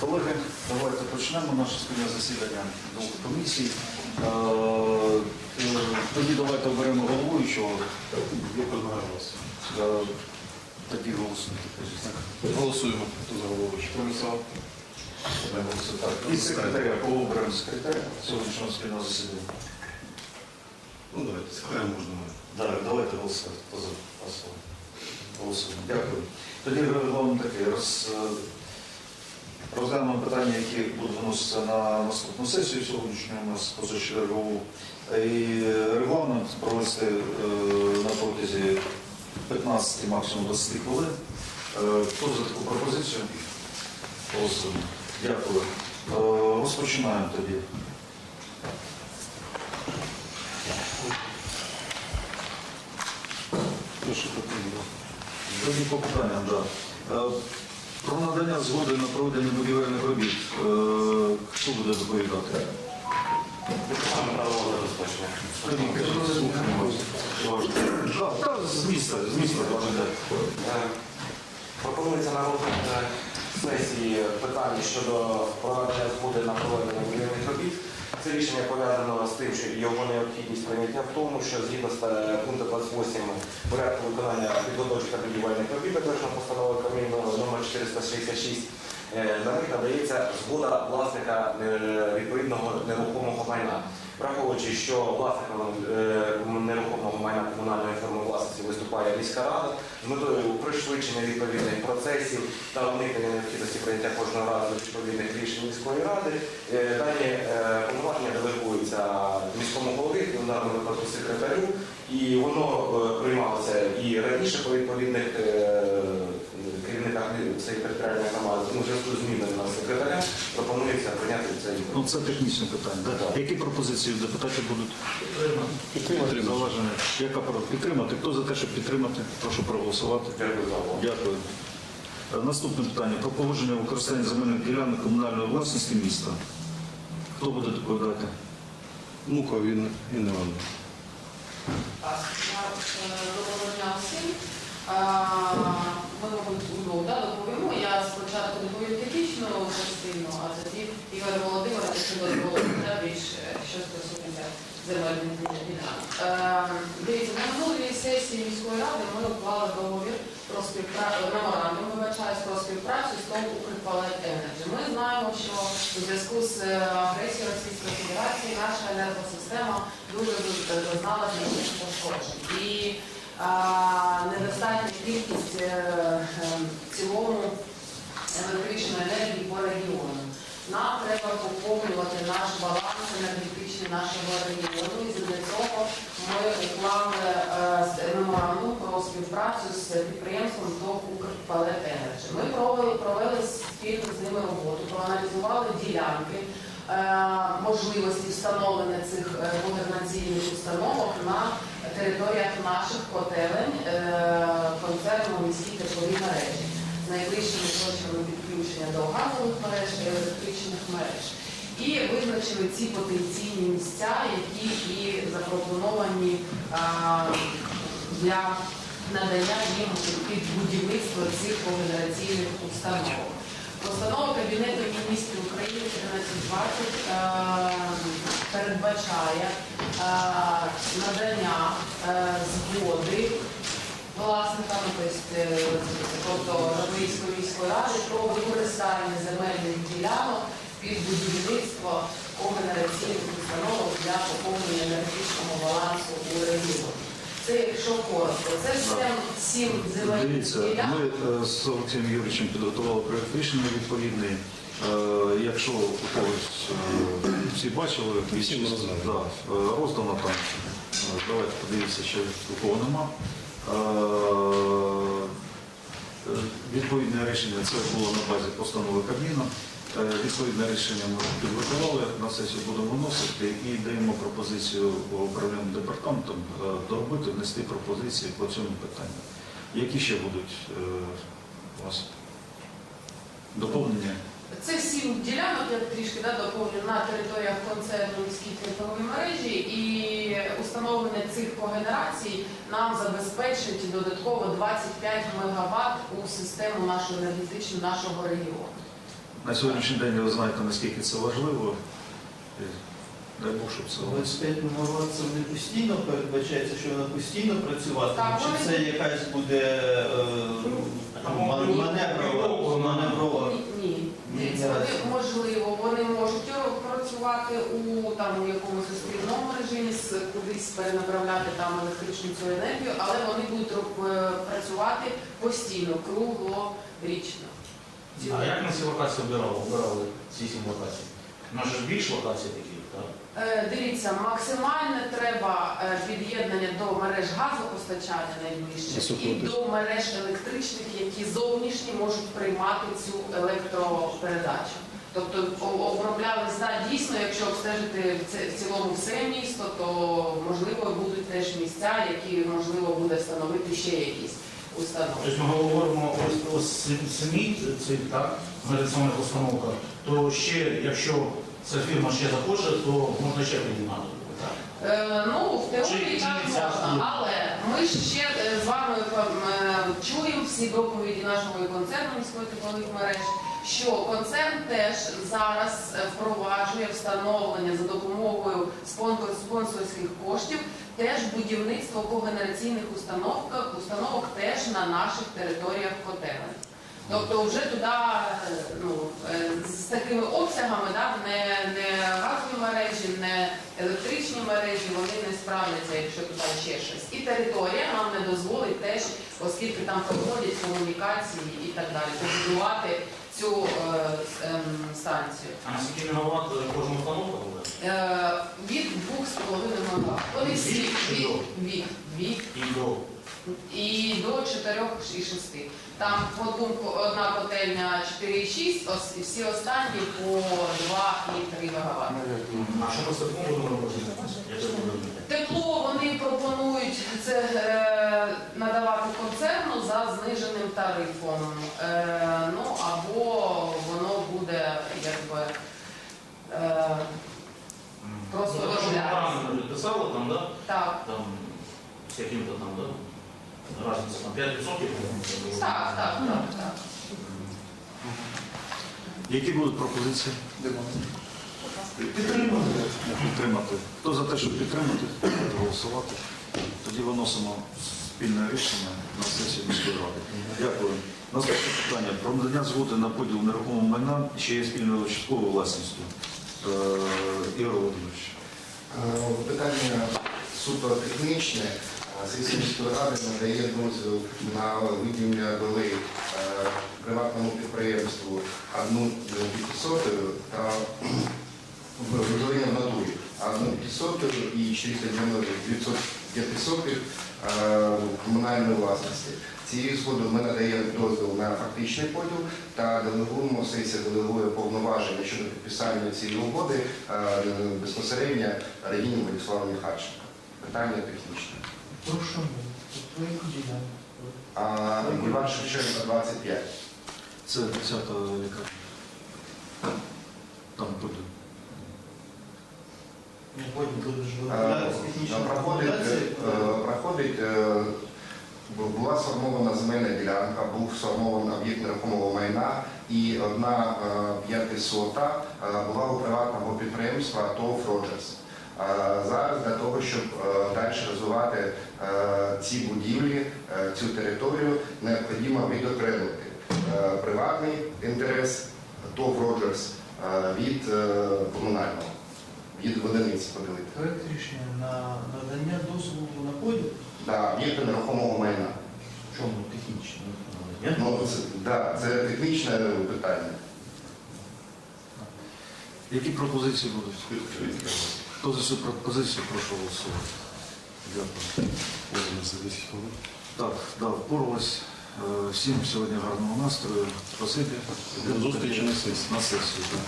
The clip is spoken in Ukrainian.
Колеги, давайте почнемо наше спільне засідання двох комісій. Е, е, Тоді давайте оберемо головуючого. Я предлагаю вас. Е, Тоді голосуйте. Голосуємо хто за головуючий. Так, І секретаря, кого оберемо секретаря сьогоднішнього спільного засідання? Ну давайте, секретаря можна. Так, давайте голосувати. Хто? Голосуємо. Дякую. Тоді регламент такий. Роз, розглянемо питання, які будуть виноситися на наступну сесію сьогоднішню у нас позачергову. І регламент провести е, на протязі 15, максимум 20 хвилин. Е, Хто за таку пропозицію? Голосуємо. Дякую. Е, Розпочинаємо тоді. Прошу питання. Тоді по питанням, так. Е, Про надання згоди на проведення будівельних робіт. Е, Хто буде доповідати? Да, З міста, з міста. Е, Пропонується на розгляд сесії питання щодо проведення згоди на проведення будівельних робіт. Це рішення пов'язано з тим, що його необхідність прийняття в тому, що згідно з е, пункту 28 порядку виконання підготовчих та будівельних робіт, затвердженого постановою Кабміну номер 466, е, на них надається згода власника е, відповідного нерухомого майна. Враховуючи, що власником нерухомого майна комунальної форми власності виступає міська рада, з метою пришвидшення відповідних процесів та уникнення необхідності прийняття кожного разу відповідних рішень міської ради, е, дані е, повноваження делегуються міському голові, в даному випадку секретарю, і воно е, приймалося і раніше по відповідних керівниках цієї територіальної громади. Тому зв'язку зміною на секретаря пропонується прийняти це рішення. Ну, це технічне питання. Так. Які пропозиції депутатів будуть? Підтримати. Зауваження. Яка про- підтримати? Хто за те, щоб підтримати? Прошу проголосувати. Дякую. Дякую. Е, Наступне питання про погодження використання земельних ділянок комунальної власності міста. Хто буде доповідати? Ну-ка, він і не вам. Так, я, е, Доброго дня всім. Ми, удвох да, доповімо. Я спочатку доповім технічну частину, а тоді Ігор Володимирович, дозволить, більш е, що стосується земельних ділянок. Е, Дивіться, на минулій сесії міської ради ми уклали договір про співпрацю, меморандум, вибачаюсь, про співпрацю з ТОВ «Укрпалет Енерджі». Ми знаємо, що у зв'язку з е, агресією Російської Федерації наша енергосистема дуже зазнала пошкоджень. І а, недостатня кількість е, е, в цілому електричної енергії по регіону. Нам треба поповнювати наш баланс енергетичний нашого регіону. І для цього ми уклали е, меморандум про співпрацю з підприємством ТОВ «Укрпалет Енерджі». Ми провели, спільно з ними роботу, проаналізували ділянки, е, можливості встановлення цих е, установок на територіях наших котелень е, концерну міські теплові мережі з найближчими точками підключення до газових мереж і електричних мереж. І визначили ці потенційні місця, які і запропоновані а, для надання їм під будівництво цих когенераційних установок. Постанова Кабінету міністрів України 1320 е, передбачає е, надання згоди власникам, тобто, е, тобто міської ради про використання земельних ділянок під будівництво когенераційних установок для поповнення енергетичного балансу у регіоні. Це якщо коротко, це все сім земельних Дивіться, ділянок. ми е, з Олексієм Юрійовичем підготували проєкт рішення відповідний. Е, Якщо когось е, всі бачили, Всім роздали. да, е, роздано там. Е, Давайте подивіться, чи у кого нема. Е, е, Відповідне рішення це було на базі постанови Кабміну. Відповідне рішення ми підготували, на сесію будемо виносити і даємо пропозицію управлінням департаментом доробити, внести пропозиції по цьому питанню. Які ще будуть у вас доповнення? Це сім ділянок, я трішки да, доповню на територіях концерну міській тепловій мережі і встановлення цих когенерацій нам забезпечить додатково 25 МВт у систему нашу енергетичну нашого регіону. На сьогоднішній день ви знаєте, наскільки це важливо. Дай Бог, щоб це 25 МВт це не постійно передбачається, що вона постійно працюватиме, Так, чи це якась буде е, ман- маневрова? маневрова? Ні, ні. Дивіться, вони можливо, вони можуть працювати у там у якомусь спільному режимі, кудись перенаправляти там електричну цю енергію, але вони будуть роб- е, працювати постійно, круглорічно. А як на ці локації обирали, обирали ці сім локацій? У нас ж більше локацій таких, так? Дивіться, максимальне треба е, під'єднання до мереж газопостачання найближче і до мереж електричних, які зовнішні можуть приймати цю електропередачу. Тобто обробляли зна дійсно, якщо обстежити в цілому все місто, то можливо будуть теж місця, які можливо буде встановити ще якісь установи. Тобто ми говоримо ось ось самі цих так, медицинних установках, то ще, якщо ця фірма ще захоче, то можна ще піднімати. Так? Е, ну, в теорії так можна, але ми ж ще е, з вами е, чуємо всі доповіді нашого концерну міської теплових мереж, що концерн теж зараз е, впроваджує встановлення за допомогою спонсор- спонсорських коштів теж будівництво когенераційних установок, установок теж на наших територіях котелень. Тобто вже туди е, ну, е, з такими обсягами да, не, не газові мережі, не електричні мережі, вони не справляться, якщо туди ще щось. І територія нам не дозволить теж, оскільки там проходять комунікації і так далі, побудувати цю е, ем, станцію. А на скільки мегаватт кожна установка буде? Е, від 2,5 МВт. Вони всі Від від, від І до і до 4 і 6. Там по думку одна котельня 4,6, ос- і всі останні по 2 і 3 МВт. А що так розумію. Тепло вони пропонують це е, надавати концерну за зниженим тарифом. Е, ну або воно буде якби е, Просто Ну, те, що ми виробляється. правильно писали там, да? так. Там з яким-то там, да? Разниця там 5%. Так, так, так, так. Які будуть пропозиції? Підтримати. Підтримати. Хто за те, щоб підтримати, голосувати. Тоді виносимо спільне рішення на сесію міської ради. Дякую. Наступне питання про надання згоди на поділ нерухомого майна, що є спільною частковою власністю. Е, Ігор Володимирович. Е, Питання суто технічне. Сесія міської ради надає дозвіл на виділення доли е, приватному підприємству одну п'ятисотою та виділення в натурі одну п'ятисотою і 490 комунальної власності. Цією згодою ми надаємо дозвіл на фактичний поділ та делегуємо, сесія делегує повноваження щодо підписання цієї угоди е, безпосередньо Регіні Владиславу Михайловичу. Питання технічне. Прошу? А Іван Шевченко 25. Це 10-та лікарня. Там. Ну, буде ж Е, Проходить, е, проходить, е, була сформована земельна ділянка, був сформований об'єкт нерухомого майна і одна п'ятисота була у приватного підприємства ТОВ «Роджерс». Зараз для того, щоб е, далі розвивати е, ці будівлі, е, цю територію, необхідно відокремити приватний інтерес ТОВ «Роджерс» від комунального, від одиниць поділити. Проект рішення на надання дозволу на поділ. Да, об'єкти нерухомого майна. В чому технічно? Ну, це, да, це технічне питання. Які пропозиції будуть? Хто за цю пропозицію, прошу голосувати. Дякую. За 10 хвилин. Так, да, впоралась. Е, Всім сьогодні гарного настрою. Спасибі. До зустрічі на сесії. На сесію, так.